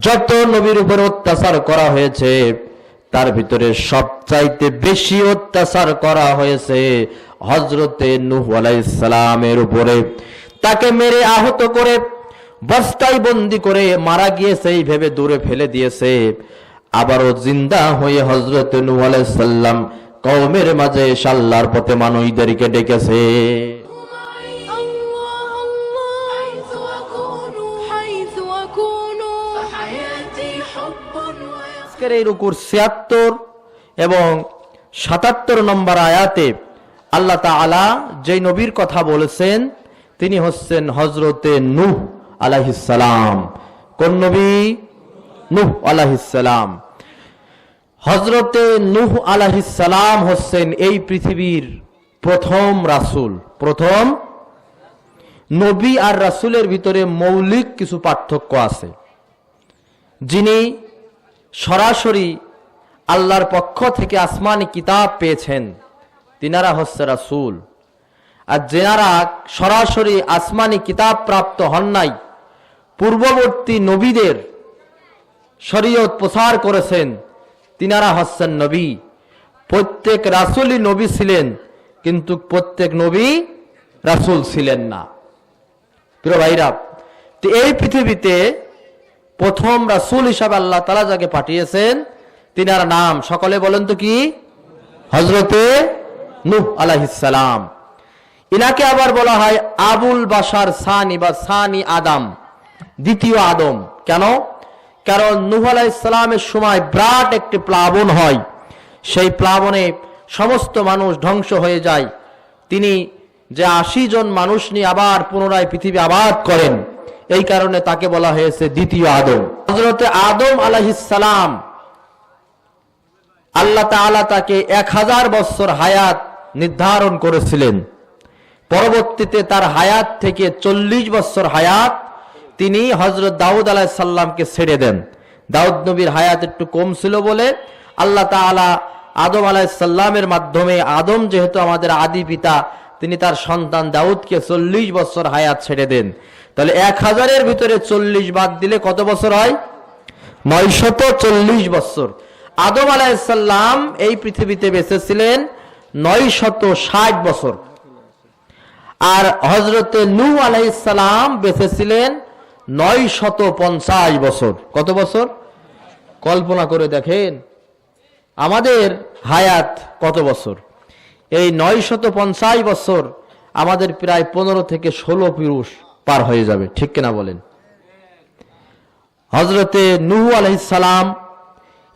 যত নবীর উপর অত্যাচার করা হয়েছে, তার ভিতরে সবচাইতে বেশি অত্যাচার করা হয়েছে হজরতে নূহ আলাইসালামের উপরে। তাকে মেরে আহত করে, বস্তায় বন্দি করে মারা গিয়েছে ভেবে দূরে ফেলে দিয়েছে। আবারও জিন্দা হয়ে হজরত নূহ আলাইসাল্লাম কওমের মাঝে সাল্লার পথে মানুষদেরকে ডেকেছে। এই রুকুর ছিয়াত্তর এবং সাতাত্তর নম্বর আয়াতে আল্লাহ তাআলা যেই নবীর কথা বলেছেন, তিনি হচ্ছেন হজরতে নূহ আলাইহিসসালাম কোন নবী? নূহ আলাইহিসসালাম হজরতে নূহ আলাইহিসসালাম হচ্ছেন এই পৃথিবীর প্রথম রাসূল। প্রথম নবী আর রাসূলের ভিতরে মৌলিক কিছু পার্থক্য আছে। যিনি সরাসরি আল্লাহর পক্ষ থেকে আসমানি কিতাব পেয়েছেন। তিনারা হচ্ছে রাসূল। আর যেনারা সরাসরি আসমানি কিতাব প্রাপ্ত হন নাই, পূর্ববর্তী নবীদের শরীয়ত প্রসার করেছেন, তিনারা হচ্ছেন নবী। প্রত্যেক রাসূলই নবী ছিলেন, কিন্তু প্রত্যেক নবী রাসূল ছিলেন না। প্রিয় ভাইরা, তো এই পৃথিবীতে প্রথম রাসুল হিসাবে আল্লাহ তালা যাকে পাঠিয়েছেন, তিনার নাম সকলে বলেন তো কি? হজরতে নূহ আলাইহিসসালাম ইনাকে আবার বলা হয় আবুল বাসার সানি বা সানি আদম, দ্বিতীয় আদম। কেন? কারণ নূহ আলাইহিসসালামের সময় বিরাট একটি প্লাবন হয়। সেই প্লাবনে সমস্ত মানুষ ধ্বংস হয়ে যায়। তিনি যে আশি জন মানুষ নিয়ে আবার পুনরায় পৃথিবী আবাদ করেন। এই কারণে তাকে বলা হয়েছে দ্বিতীয় আদম। হজরতে আদম আলাহিসাল্লাম আল্লাহ তাআলা তাকে এক হাজার বছর হায়াত নির্ধারণ করেছিলেন। পরবর্তীতে তার হায়াত থেকে চল্লিশ বছর হায়াত তিনি হজরত দাউদ আলাহিসাল্লামকে ছেড়ে দেন। দাউদ নবীর হায়াত একটু কম ছিল বলে আল্লাহ তাআলা আদম আলাহিসাল্লামের মাধ্যমে, আদম যেহেতু আমাদের আদি পিতা, তিনি তার সন্তান দাউদকে চল্লিশ বছর হায়াত ছেড়ে দেন। তাহলে এক হাজারের ভিতরে চল্লিশ বাদ দিলে কত বছর হয়? নয়শত চল্লিশ বছর। আদম আলাহিসাল্লাম এই পৃথিবীতে বেঁচে ছিলেন নয়শত ষাট বছর। আর হজরতে নু আলাইসাল্লাম বেঁচে ছিলেন নয় শত পঞ্চাশ বছর। কত বছর? কল্পনা করে দেখেন। আমাদের হায়াত কত বছর? এই নয় শত পঞ্চাশ বছর আমাদের প্রায় পনেরো থেকে ষোলো পুরুষ। পার হয়ে যাবে। ঠিক কিনা বলেন? হজরতে নুহু আলহিসাম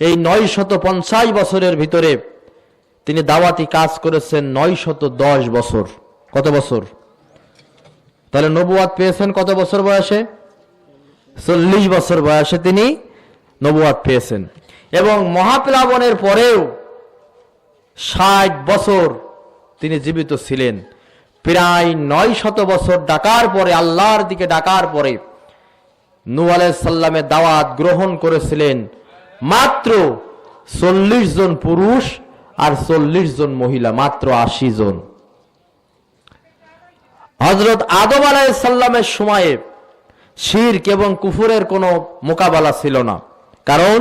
এই নয় শত পঞ্চাশ বছরের ভিতরে তিনি দাওয়াতি কাজ করেছেন নয় শত দশ বছর। কত বছর? তাহলে নবুয়াদ পেয়েছেন কত বছর বয়সে? চল্লিশ বছর বয়সে তিনি নবুয়াদ পেয়েছেন। এবং মহাপ্লাবনের পরেও ষাট বছর তিনি জীবিত ছিলেন। প্রায় নয় শত বছর ডাকার পরে, আল্লাহর দিকে ডাকার পরে নূ আলাইসাল্লামের দাওয়াত গ্রহণ করেছিলেন মাত্র চল্লিশ জন পুরুষ আর চল্লিশ জন মহিলা, মাত্র আশি জন। হজরত আদম আলাইসাল্লামের সময়ে শির্ক এবং কুফুরের কোনো মোকাবেলা ছিল না। কারণ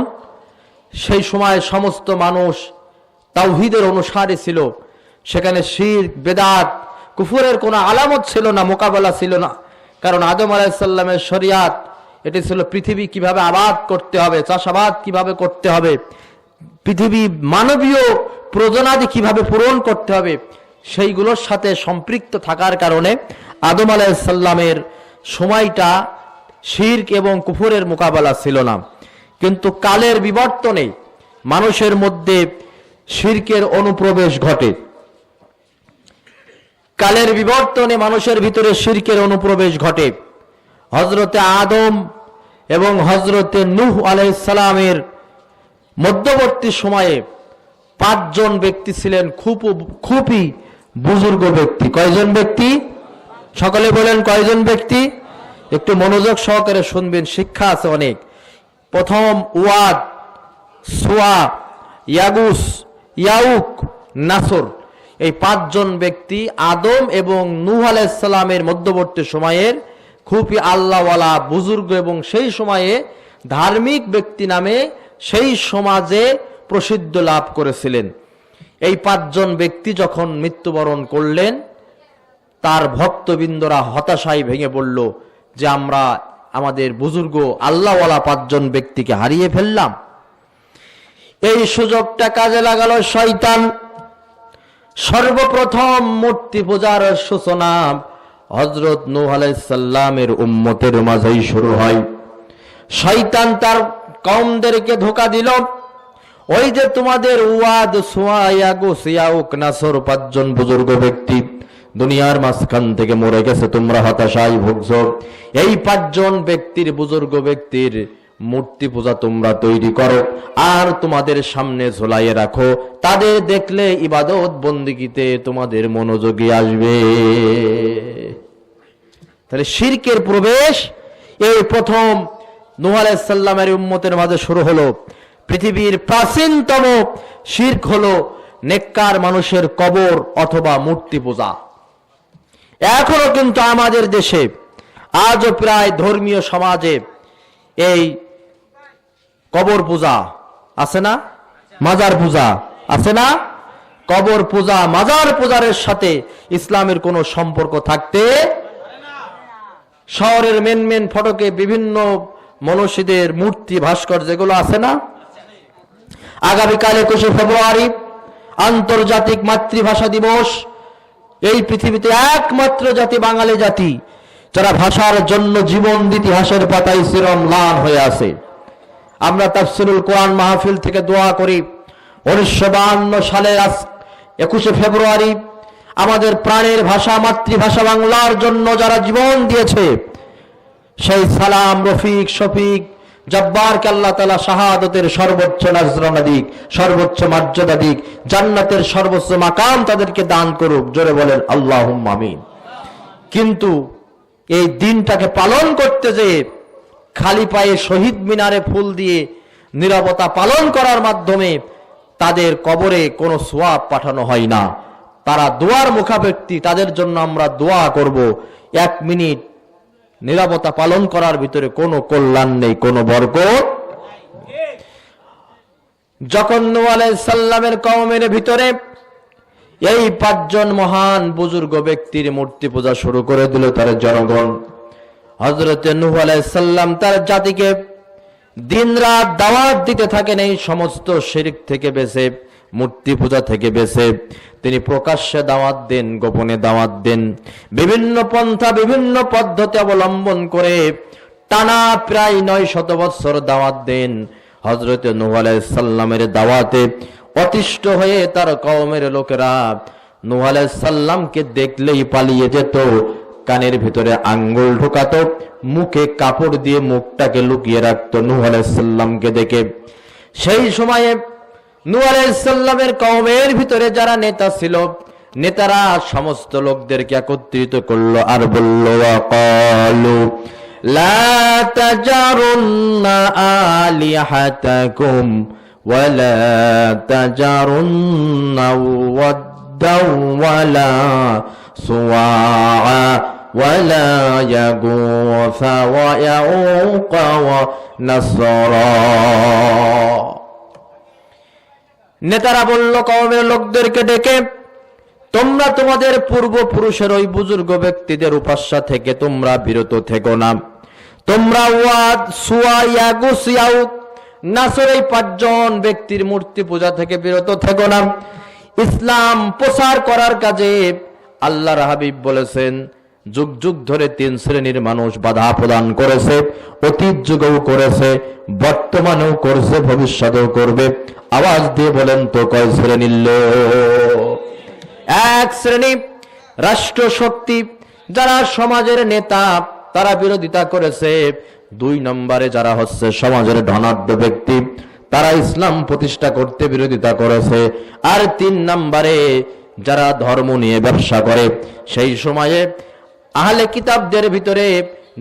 সেই সময় সমস্ত মানুষ তাওহিদের অনুসারে ছিল। সেখানে শির বেদাত কুফুরের কোনো আলামত ছিল না, মোকাবেলা ছিল না। কারণ আদম আলাইসাল্লামের শরিয়াত, এটি ছিল পৃথিবী কীভাবে আবাদ করতে হবে, চাষাবাদ কীভাবে করতে হবে, পৃথিবী মানবীয় প্রজনাদি কীভাবে পূরণ করতে হবে, সেইগুলোর সাথে সম্পৃক্ত থাকার কারণে আদম আলাইসাল্লামের সময়টা শির্ক এবং কুফুরের মোকাবেলা ছিল না। কিন্তু কালের বিবর্তনে মানুষের মধ্যে শির্কের অনুপ্রবেশ ঘটে। কালের বিবর্তনে মানুষের ভিতরে শির্কের অনুপ্রবেশ ঘটে। হজরতে আদম এবং হজরতে নূহ আলাইসালামের মধ্যবর্তী সময়ে পাঁচজন ব্যক্তি ছিলেন খুব খুবই বুজুর্গ ব্যক্তি। কয়জন ব্যক্তি? সকলে বলেন কয়জন ব্যক্তি? একটু মনোযোগ সহকারে শুনবেন, শিক্ষা আছে অনেক। প্রথম ওয়াদ, সোয়া, ইয়াগুস, ইয়াউক, নাসর। এই পাঁচজন ব্যক্তি আদম এবং নূহ আলাইসাল্লামের মধ্যবর্তী সময়ের খুবই আল্লাহওয়ালা বুজুর্গ এবং সেই সময়ে ধার্মিক ব্যক্তি নামে সেই সমাজে প্রসিদ্ধ লাভ করেছিলেন। এই পাঁচজন ব্যক্তি যখন মৃত্যুবরণ করলেন, তার ভক্তবৃন্দরা হতাশায় ভেঙে পড়ল যে আমরা আমাদের বুজুর্গ আল্লাহওয়ালা পাঁচজন ব্যক্তিকে হারিয়ে ফেললাম। এই সুযোগটা কাজে লাগালো শয়তান। সর্বপ্রথম মূর্তি পূজার সূচনা হজরত নূহ আলাইসাল্লামের উম্মতের মাঝেই শুরু হয়। শয়তান তার কমদেরকে ধোকা দিল। ওই যে তোমাদের ওয়াদ সোয়াগো পাঁচজন বুজুর্গ ব্যক্তি দুনিয়ার মাঝখান থেকে মরে গেছে, তোমরা হতাশায় ভুগছ। এই পাঁচজন ব্যক্তির, বুজুর্গ ব্যক্তির মূর্তি পূজা তোমরা তৈরি করো। আর তোমাদের সামনে ঝোলাইয়ে রাখো। তাদের দেখলে ইবাদত বন্দিগিতে তোমাদের মনোযোগী আসবে। তাহলে শিরকের প্রবেশ এই প্রথম নূহ আলাইসাল্লামের উম্মতের মাঝে শুরু হলো। পৃথিবীর প্রাচীনতম শির্ক হলো নেককার মানুষের কবর অথবা মূর্তি পূজা। এখনও কিন্তু আমাদের দেশে আজও প্রায় ধর্মীয় সমাজে এই কবর পূজা, আছে না? মাজার পূজা, আছে না? কবর পূজা, মাজার পূজারের সাথে ইসলামের কোনো সম্পর্ক থাকতে শহরের মেন মেন ফটকে বিভিন্ন মনীষীদের মূর্তি ভাস্কর যেগুলো আছে না? আগামীকাল একুশে ফেব্রুয়ারি, আন্তর্জাতিক মাতৃভাষা দিবস। এই পৃথিবীতে একমাত্র জাতি বাঙালি জাতি, যারা ভাষার জন্য জীবন ইতিহাসের পাতায় চিরম লান হয়ে আছে। আমরা তাফসিরুল কোরআন মাহফিল থেকে দোয়া করি। উনিশশো সালের একুশে ফেব্রুয়ারি আমাদের প্রাণের ভাষা, মাতৃভাষা বাংলার জন্য যারা জীবন দিয়েছে, সেই সালাম, রফিক, শফিক, জব্বারকে আল্লাহ তালা শাহাদতের সর্বোচ্চ নাজরানা দিক, সর্বোচ্চ মর্যাদা দিক, জান্নাতের সর্বোচ্চ মাকাম তাদেরকে দান করুক, জোরে বলেন আল্লাহ আমিন। কিন্তু এই দিনটাকে পালন করতে যে খালি পায়ে শহীদ মিনারে ফুল দিয়ে নিরবতা পালন করার মাধ্যমে তাদের কবরে কোনো সোয়াব পাঠানো হয় না। তারা দোয়ার মুখাপেক্ষি, তাদের জন্য আমরা দোয়া করব। এক মিনিট নিরাপত্তা পালন করার ভিতরে কোনো কল্যাণ নেই, কোনো বরকত যখন সাল্লামের কওমের ভিতরে এই পাঁচজন মহান বুজুর্গ ব্যক্তির মূর্তি পূজা শুরু করে দিল তার জনগণ। হজরতে নুহ আলাইসাল্লাম তার জাতিকে দিনরাত দাওয়াত দিতে থাকেন এই সমস্ত শিরিক থেকে বেঁচে মূর্তি পূজা থেকে বেঁচে তিনি প্রকাশ্যে দাওয়াত দেন, গোপনে দাওয়াত দেন। বিভিন্ন পন্থা, বিভিন্ন পদ্ধতি অবলম্বন করে টানা প্রায় নয় শত বৎসর দাওয়াত দেন। হজরত নূহ আলাইসাল্লামের দাওয়াতে অতিষ্ঠ হয়ে তার কওমের লোকেরা নুহ আলাইসাল্লামকে দেখলেই পালিয়ে যেত। কানের ভিতরে আঙ্গুল ঢোকাতো, মুখে কাপড় দিয়ে মুখটাকে লুকিয়ে রাখতো নূহ আলাইহিস সাল্লামকে দেখে। সেই সময়ে নূহ আলাইহিস সাল্লামের কওমের ভিতরে যারা নেতা ছিল, নেতারা সমস্ত লোকদেরকে একত্রিত করল আর বলল ওয়াকালু লা তাজারুন্না আলিহাতাকুম ওয়ালা তাজারুন্না ওয়াদ্দাও ওয়ালা সুওয়া ولا يغوث ويعوق ونسرا নেতারা বলল কওমের লোকদেরকে ডেকে তোমরা তোমাদের পূর্বপুরুষের ওই বুজুর্গ ব্যক্তিদের উপাস্যা থেকে তোমরা বিরত থেকো না তোমরা ওয়াদ সুয়া ইয়াগুস ইয়াউক নাসর এই পাঁচজন ব্যক্তির মূর্তি পূজা থেকে বিরত থেকো না ইসলাম প্রচার করার কাজে আল্লাহর হাবিব বলেছেন যুগ যুগ ধরে তিন শ্রেণির মানুষ বাধা প্রদান করেছে, অতীত যুগেও করেছে, বর্তমানেও করছে, ভবিষ্যতেও করবে। আওয়াজ দিয়ে বলেন তো কয় শ্রেণির এক শ্রেণি রাষ্ট্র শক্তি যারা সমাজের নেতা, তারা বিরোধিতা করেছে। দুই নম্বরে যারা হচ্ছে সমাজের ধনাঢ্য ব্যক্তি, তারা ইসলাম প্রতিষ্ঠা করতে বিরোধিতা করেছে। আর তিন নম্বরে যারা ধর্ম নিয়ে ব্যবসা করে, সেই সময়ে আহলে কিতাবদের ভিতরে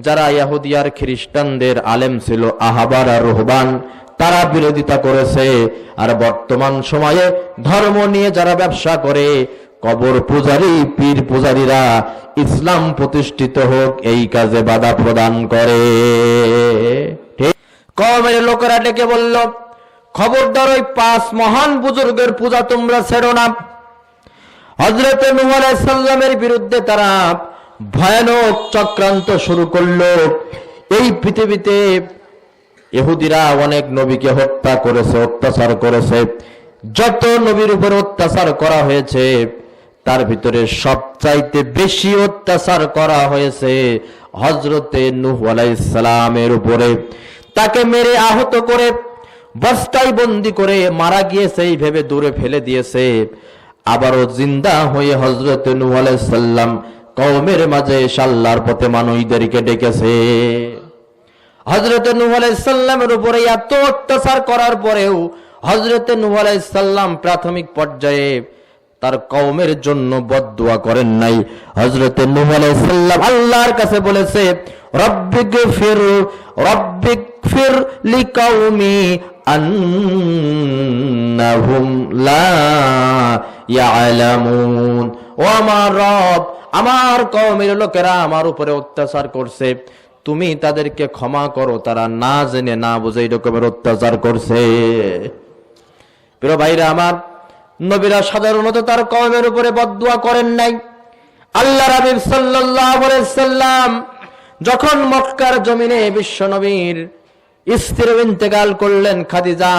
যারা ইয়াহুদিয়ার খ্রিস্টানদের আলেম ছিল, আহাবার আর রোহবান, তারা বিরোধিতা করেছে। আর বর্তমান সময়ে ধর্ম নিয়ে যারা ব্যবসা করে, কবর পূজারী, পীর পূজারীরা ইসলাম প্রতিষ্ঠিত হোক, এই কাজে বাধা প্রদান করে। কমের লোকেরা ডেকে বলল, খবরদার ওই পাঁচ মহান বুজুর্গের পূজা তোমরা ছেড়ো না। হজরত আলাইহিস বিরুদ্ধে তারা ভয়ানক চক্রান্ত শুরু করল। এই পৃথিবীতে ইহুদিরা অনেক নবীকে হত্যা করেছে, অত্যাচার করেছে। যত নবীর উপর অত্যাচার করা হয়েছে, তার ভিতরে সবচাইতে বেশি অত্যাচার করা হয়েছে হজরতে নূহ আলাইহিস সালামের উপরে। তাকে মেরে আহত করে, বস্তায় বন্দি করে মারা গিয়েছে, এই ভেবে দূরে ফেলে দিয়েছে। আবারও জিন্দা হয়ে হজরত নূহ আলাইহিস কওমের মাঝে এসে আল্লাহর পথে মানুষদেরকে ডেকেছে। হজরত নূহ আলাইসাল্লামের উপরে এত অত্যাচার করার পরেও হজরত নূহ আলাইসাল্লাম প্রাথমিক পর্যায়ে তার কওমের জন্য বদদুয়া করেন নাই। হজরত নূহ আলাইসাল্লাম আল্লাহর কাছে বলেছে রব্বিক ফির রব্বিক ফির লিকাউমি আন্নাহুম লা ইয়ালামুন। ও আমার রব আমার কওমের লোকেরা আমার উপরে অত্যাচার করছে। তুমি তাদেরকে ক্ষমা করো, তারা না জেনে, না বুঝে এই রকমের অত্যাচার করছে। প্রিয় ভাইরা আমার, নবীরা সাধারণত তার কওমের উপরে বদদুয়া করেন নাই। আল্লাহ রাবিব সাল্লাম যখন মক্কার জমিনে বিশ্ব নবীর স্ত্রী ইন্তেকাল করলেন, খাদিজা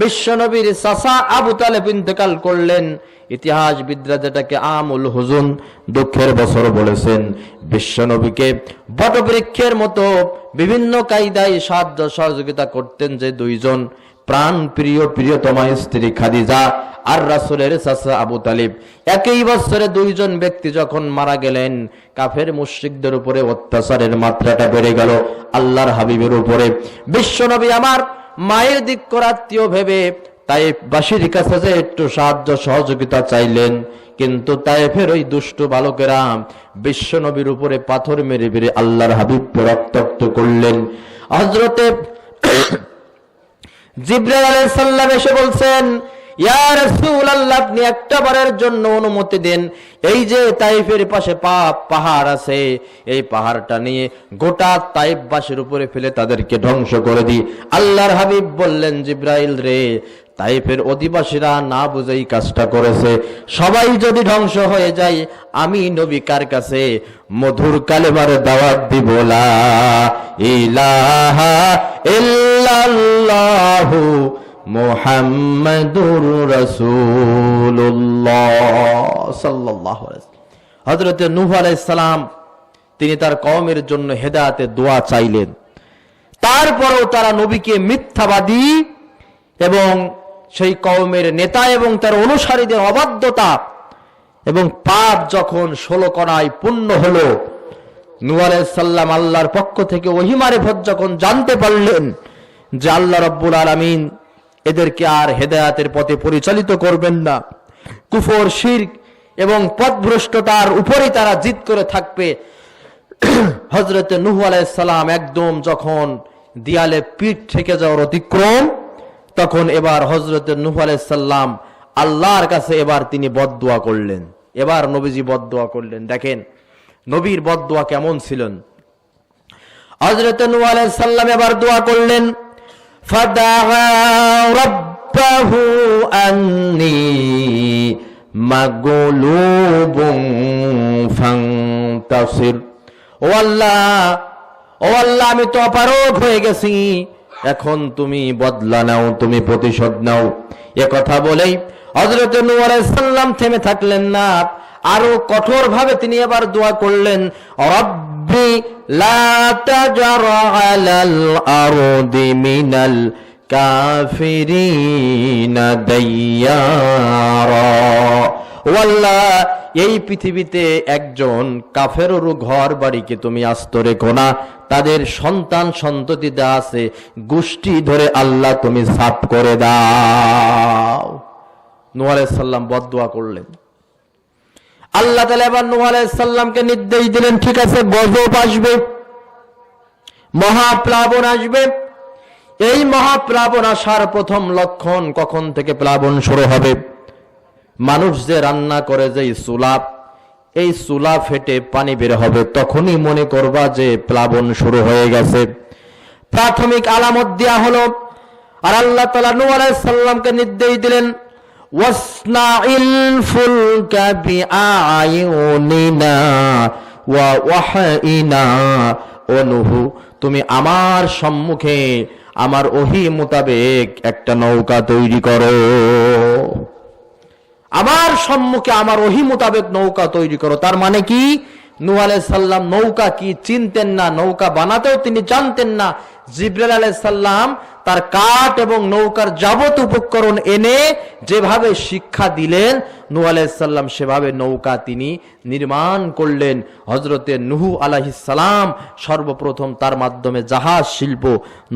বিশ্ব নবীর চাচা আবু তালেব ইন্তেকাল করলেন ইতিহাস বিদ্রা যেটাকে আমুল হুজুন দুঃখের বছর বলেছেন। বিশ্ব নবীকে বটবৃক্ষের মতো বিভিন্ন কায়দায় সাহায্য সহযোগিতা করতেন যে দুইজন প্রাণ প্রিয় প্রিয়তমা স্ত্রী খাদিজা আর রাসুলের চাচা আবু তালিব। একই বছরে দুইজন ব্যক্তি যখন মারা গেলেন, কাফের মুশ্রিকদের উপরে অত্যাচারের মাত্রাটা বেড়ে গেল আল্লাহর হাবিবের উপরে। বিশ্বনবী আমার মায়ের দিক করাত্মীয় ভেবে তাই বাসির কাছে একটু সাহায্য, সহযোগিতা চাইলেন, কিন্তু তাইফের ওই দুষ্ট বালকেরা বিশ্বনবীর উপরে পাথর মেরে মেরে আল্লাহর হাবিবকে রক্তাক্ত করলেন। হজরতে এসে বলছেন আপনি একটা বারের জন্য অনুমতি দেন। এই যে পাশে পাহাড় আছে, এই পাহাড়টা নিয়ে গোটা তাইফবাসীর উপরে ফেলে তাদেরকে ধ্বংস করে দিই। আল্লাহর হাবিব বললেন, জিব্রাইল রে তাইফের অধিবাসীরা না বুঝেই কাজটা করেছে। সবাই যদি ধ্বংস হয়ে যায়, আমি নবী কার কাছে মধুর কালেমার দাওয়াত দিব? হযরত নূহ আলাইহিস সালাম, তিনি তার কওমের জন্য হেদায়েতের দোয়া চাইলেন। তারপরেও তারা নবীকে মিথ্যাবাদী এবং সেই কওমের নেতা এবং তার অনুসারীদের অবাধ্যতা এবং পাপ যখন ষোলো কণায় পূর্ণ হলো সাল্লাম আল্লাহর পক্ষ থেকে ওহিমারে ভোজ যখন জানতে পারলেন যে আল্লাহ রব্বুল আলামিন এদেরকে আর হেদায়াতের পথে পরিচালিত করবেন না। কুফর, শিরক এবং পথভ্রষ্টতার উপরেই তারা জিদ করে থাকবে। হজরত নুহু আলাইসালাম একদম যখন দিয়ালে পিঠ থেকে যাওয়ার অতিক্রম তখন এবার হজরত নুহ আলাইসাল্লাম আল্লাহর কাছে এবার তিনি বদদোয়া করলেন। এবার নবীজি বদদোয়া করলেন। দেখেন, নবীর বদদোয়া কেমন ছিলেন। হজরত নুহ আলাইসাল্লাম এবার দোয়া করলেন ও আল্লাহ, আমি তো অপারগ হয়ে গেছি। এখন তুমি বদলা নাও, তুমি প্রতিশোধ নাও। এ কথা বলেই হজরত আলাইহিস থেমে থাকলেন না। আরও কঠোর ভাবে তিনি এবার দোয়া করলেন মিনাল কাফিরিনা দাইয়ারা। ও এই পৃথিবীতে একজন কাফেরও ঘর বাড়িকে তুমি আস্ত রেখো না। তাদের সন্তান সন্ততি দা আছে, গোষ্ঠী ধরে আল্লাহ তুমি সাফ করে দাও। নোয়ালে সাল্লাম বদুয়া করলেন। আল্লাহ তালা এবার নোহ সাল্লামকে নির্দেশ দিলেন, ঠিক আছে, গজব আসবে, মহাপ্লাবন আসবে। এই মহাপ্লাবন আসার প্রথম লক্ষণ কখন থেকে প্লাবন শুরু হবে? মানুষ যে রান্না করে যে সুলাপ, এই সুলা ফেটে পানি বের হবে, তখনই মনে করবা যে প্লাবন শুরু হয়ে গেছে। প্রাথমিক আলামত দেয়া হলো, আর আল্লাহ তালা নূহ আলাইহিস সালামকে নির্দেশ দিলেন ওয়া ওয়াহাইনা। ও নুহু, তুমি আমার সম্মুখে আমার ওহি মোতাবেক একটা নৌকা তৈরি করো। আমার সম্মুখে আমার ওহি মোতাবেক নৌকা তৈরি করো। তার মানে কি? নূহ আলাইসাল্লাম নৌকা কি চিনতেন না, নৌকা বানাতেও তিনি জানতেন না। জিব্রাল আলাইসাল্লাম তার কাঠ এবং নৌকার যাবত উপকরণ এনে যেভাবে শিক্ষা দিলেন নূহ আলাইসাল্লাম সেভাবে নৌকা তিনি নির্মাণ করলেন। হজরতে নুহু আলাহিসাল্লাম সর্বপ্রথম তার মাধ্যমে জাহাজ শিল্প,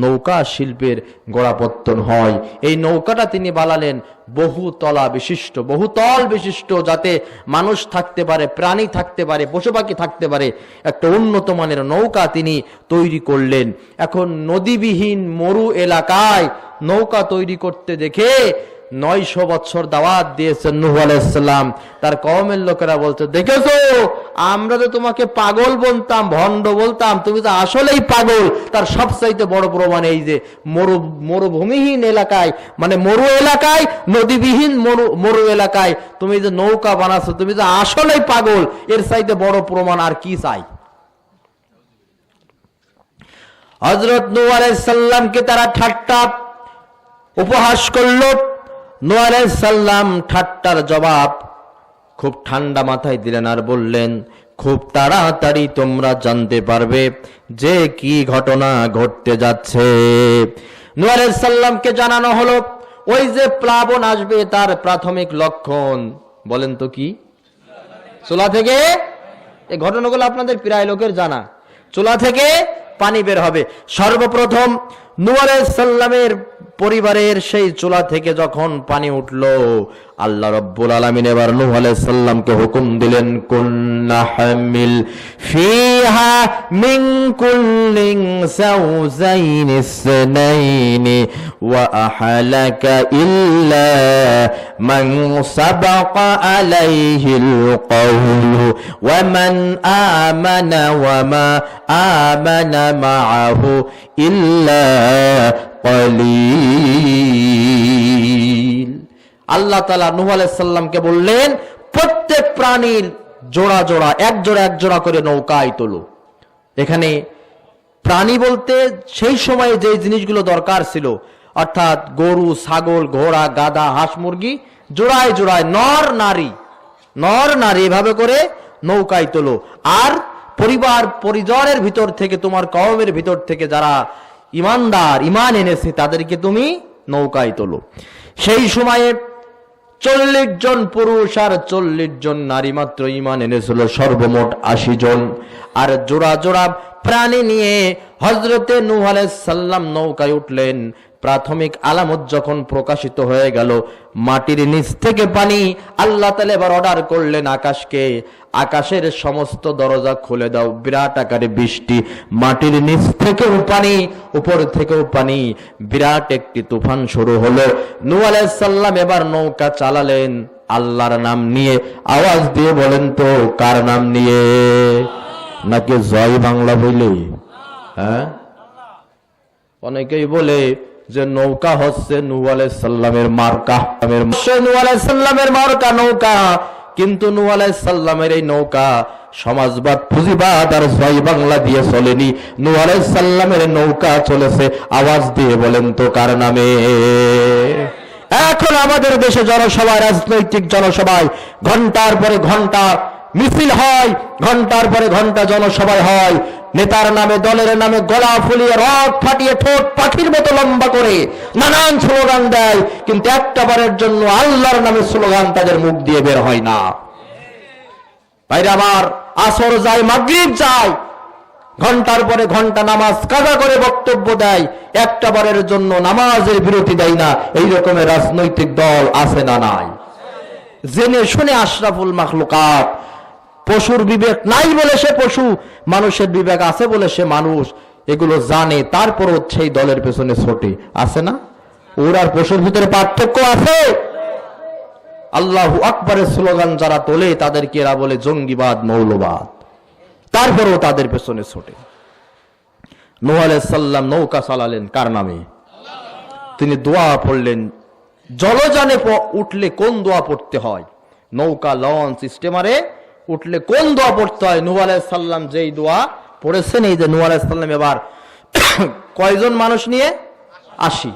নৌকা শিল্পের গোড়াপত্তন হয়। এই নৌকাটা তিনি বানালেন বহু তলা বিশিষ্ট বহু তল বিশিষ্ট যাতে মানুষ থাকতে পারে, প্রাণী থাকতে পারে পশু পাখি থাকতে পারে, একটা উন্নত মানের নৌকা তিনি তৈরি করলেন। এখন নদীবিহীন মরু এলাকায় নৌকা তৈরি করতে দেখে নয়শো বছর দাওয়াত দিয়েছেন নুহ আলাইসাল্লাম তার কমের লোকেরা বলছে দেখেছ? আমরা তো তোমাকে পাগল বলতাম, ভণ্ড বলতাম, তুমি তো আসলেই পাগল। তার সবচাইতে বড় প্রমাণ এই যে, মরু, মরুভূমিহীন এলাকায় মানে মরু এলাকায়, নদীবিহীন মরু মরু এলাকায় তুমি যে নৌকা বানাচ্ছো তুমি তো আসলেই পাগল। এর চাইতে বড় প্রমাণ আর কি চাই? হজরত নূহ আলাইসাল্লামকে তারা ঠাট্টা উপহাস করল। নূহ আলাইসাল্লাম ঠাট্টার জবাব খুব ঠান্ডা মাথায় দিলেন আর বললেন, খুব তাড়াতাড়ি তোমরা জানতে পারবে যে কি ঘটনা ঘটতে যাচ্ছে। নূহ আলাইসাল্লামকে জানানো হলো, ওই যে প্লাবন আসবে তার প্রাথমিক লক্ষণ। বলেন তো কি? চোলা থেকে? এই ঘটনাগুলো আপনাদের প্রায় লোকের জানা। চোলা থেকে পানি বের হবে। সর্বপ্রথম নুয়ারে সাল্লামের পরিবারের সেই চুলা থেকে যখন পানি উঠল, আল্লাহ রব্বুল আলমিন এবার নূহ আলাইহিস সাল্লামকে হুকুম দিলেন, কুন্না হামিল ফিহা মিন কুল্লিন সাউজাইন ইসনাইন ওয়া আহলাকা ইল্লা মান সাবাকা আলাইহিল কওলু ওয়া মান আমানা ওয়া মা আমানা মাআহু ইল্লা আল্লাহ তালা নুহ আলাইসাল্লামকে বললেন, প্রত্যেক প্রাণীর জোড়া জোড়া, এক জোড়া এক জোড়া করে নৌকায় তোলো। এখানে প্রাণী বলতে সেই সময়ে যে জিনিসগুলো দরকার ছিল, অর্থাৎ গরু, ছাগল, ঘোড়া গাদা হাঁস, মুরগি, জোড়ায় জোড়ায় নর, নারী নর, নারী এভাবে করে নৌকায় তোলো। আর পরিবার, পরিজনের ভিতর থেকে, তোমার কওমের ভিতর থেকে যারা ইমানদার, ইমান এনেছে, তাদেরকে তুমি নৌকায় তোলো। সেই সময়ে চল্লিশ জন পুরুষ আর চল্লিশ জন নারী মাত্র ইমান এনেছিল, সর্বমোট আশি জন। আর জোড়া জোড়া প্রাণী নিয়ে হজরতে নুহালে সাল্লাম নৌকায় উঠলেন। প্রাথমিক আলামত যখন প্রকাশিত হয়ে গেল, মাটির নিচ থেকে পানি আল্লাহ তালা এবার অর্ডার করলেন আকাশকে। আকাশের সমস্ত দরজা খুলে দাও, বিরাট আকারে বৃষ্টি। মাটির নিচ থেকেও পানি, উপর থেকেও পানি। বিরাট একটি তুফান শুরু হলো। নূ আলাইসাল্লাম এবার নৌকা চালালেন আল্লাহর নাম নিয়ে। আওয়াজ দিয়ে বলেন তো, কার নাম নিয়ে? নাকি জয় বাংলা বলে হ্যাঁ? অনেকেই বলে যে নৌকা হচ্ছে নূ সাল্লামের মার্কা। নূ সাল্লামের মার্কা নৌকা। কিন্তু নূ সাল্লামের এই নৌকা সমাজবাদ, পুঁজিবাদ আর জয় বাংলা দিয়ে চলেনি। নূ সাল্লামের নৌকা চলেছে। আওয়াজ দিয়ে বলেন তো কার নামে? এখন আমাদের দেশে জনসভায়, রাজনৈতিক জনসভায় ঘণ্টার পরে ঘণ্টা মিছিল হয়, ঘণ্টার পরে ঘণ্টা জনসভায় হয়। নেতার নামে, দলের নামে গলা ফুলিয়ে রক ফাটিয়ে ঠোঁট পাখির মতো লম্বা করে নানান স্লোগান দেয়। কিন্তু একটা বারের জন্য আল্লাহর নামে স্লোগান তাদের মুখ দিয়ে বের হয় না। ভাইরা আমার আসর যায়, মাগরিব যায়। ঘণ্টার পরে ঘণ্টা নামাজ কাজা করে বক্তব্য দেয়। একটা বারের জন্য নামাজের বিরতি দেয় না। এই রকমের রাজনৈতিক দল আছে না নাই? জেনে শুনে আশরাফুল মাখলুকাত পশুর বিবেক নাই বলে সে পশু, মানুষের বিবেক আছে বলে সে মানুষ। এগুলো জানে, তারপরও সেই দলের পেছনে ছোটে। আছে না? ওর আর পশুর ভিতরে পার্থক্য আছে। আল্লাহ আকবরের স্লোগান যারা তোলে, তাদেরকে এরা বলে জঙ্গিবাদ, মৌলবাদ। তারপরেও তাদের পেছনে ছোটে। নূহ আলাইসাল্লাম নৌকা চালালেন কার নামে? তিনি দোয়া পড়লেন, জলযানে প- উঠলে কোন দোয়া পড়তে হয়? নৌকা লঞ্চ, স্টিমারে উঠলে কোন দোয়া পড়তে হয়? নূহ আলাইসাল্লাম যেই দোয়া পড়েছেন, এই যে নূহ আলাইসাল্লাম এবার কয়জন মানুষ নিয়ে? আশি।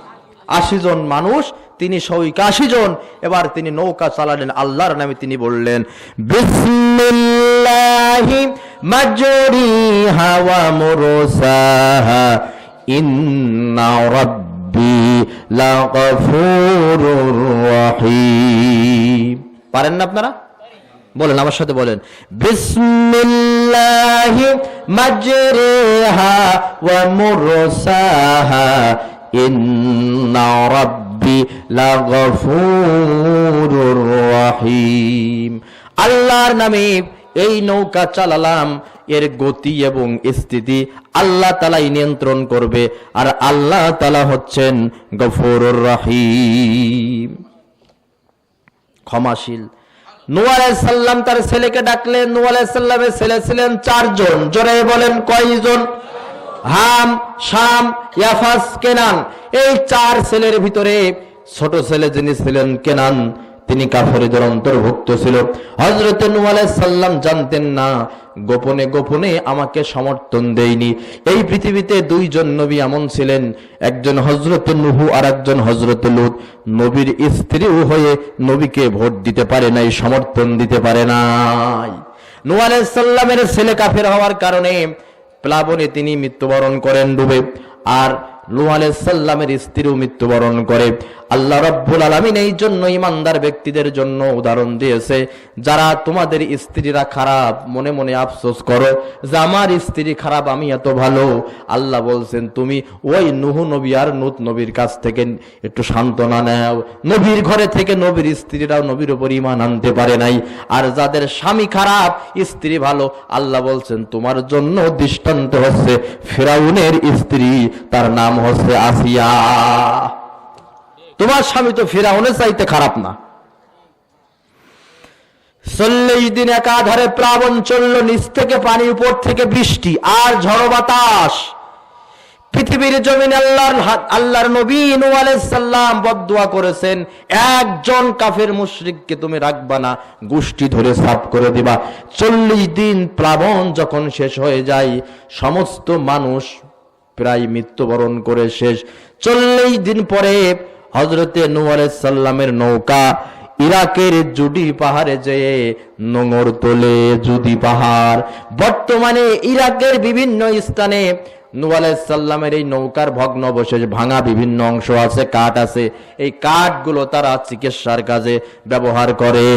আশি জন মানুষ, তিনি সৌকে আশি জন। এবার তিনি নৌকা চালালেন, আল্লাহর নামে তিনি বললেন, বিসমিল্লাহি মাজরিহা ওয়া মুরসাহা, ইন্না রাব্বি লাগফুরুর রহিম। পারেন না আপনারা? বলেন, আমার সাথে বলেন। আল্লাহর নামে এই নৌকা চালালাম, এর গতি এবং স্থিতি আল্লাহ তালাই নিয়ন্ত্রণ করবে, আর আল্লাহ তালা হচ্ছেন গফুরুর রহিম। ক্ষমাশীল আলাইসাল্লাম তার ছেলেকে ডাকলেন নূহ আলাইসাল্লামের ছেলে ছিলেন চারজন। জোরে বলেন, কয়জন? হাম, শাম, ইয়াফাস, কেনান। এই চার ছেলের ভিতরে ছোট ছেলে যিনি ছিলেন কেনান তিনি কাফেরদের অন্তর্ভুক্ত ছিল। হজরত আলাইসাল্লাম জানতেন না, গোপনে গোপনে আমাকে সমর্থন দেয়নি। এই পৃথিবীতে দুইজন নবী এমন ছিলেন, একজন হজরত নুহু আর একজন হজরত লুত। নবীর স্ত্রীও হয়ে নবীকে ভোট দিতে পারে নাই, সমর্থন দিতে পারে নাই। নূহ আলাইসাল্লামের ছেলে কাফের হওয়ার কারণে প্লাবনে তিনি মৃত্যুবরণ করেন ডুবে, আর নূহ আলাইসাল্লামের স্ত্রীও মৃত্যুবরণ করে। আল্লাহ রব্বুল আলমিন এই জন্য ইমানদার ব্যক্তিদের জন্য উদাহরণ দিয়েছে, যারা তোমাদের স্ত্রীরা খারাপ, মনে মনে আফসোস করো, যে আমার স্ত্রী খারাপ, আমি এত ভালো। আল্লাহ বলছেন, তুমি ওই নুহু নবী আর নুত নবীর কাছ থেকে একটু সান্ত্বনা নেও। নবীর ঘরে থেকে নবীর স্ত্রীরাও নবীর উপর ইমান আনতে পারে নাই। আর যাদের স্বামী খারাপ, স্ত্রী ভালো, আল্লাহ বলছেন, তোমার জন্য দৃষ্টান্ত হচ্ছে ফেরাউনের স্ত্রী, তার নাম হচ্ছে আসিয়া। তোমার স্বামী তো ফেরাউনের চাইতে খারাপ না। চল্লিশ দিন একাধারে প্লাবন চলল, নিচ থেকে পানি উপর থেকে বৃষ্টি আর ঝড় বাতাস। পৃথিবীর জমিন আল্লাহর আল্লাহর নবী নূহ আলাইহিস সালাম করেছেন, একজন কাফের মুশরিককে তুমি রাখবা না, গোষ্ঠী ধরে সাফ করে দিবা। চল্লিশ দিন প্লাবন যখন শেষ হয়ে যায়, সমস্ত মানুষ প্রায় মৃত্যুবরণ করে শেষ। চল্লিশ দিন পরে হজরতে নুয়ারে সাল্লামের নৌকা ইরাকের জুডি পাহাড়ে যেয়ে নোংর তোলে জুদি পাহাড়। বর্তমানে ইরাকের বিভিন্ন স্থানে আলাইহিস এই নৌকার ভগ্নবশেষ ভাঙা বিভিন্ন অংশ আছে, কাঠ আছে। এই কাঠগুলো তারা চিকিৎসার কাজে ব্যবহার করে।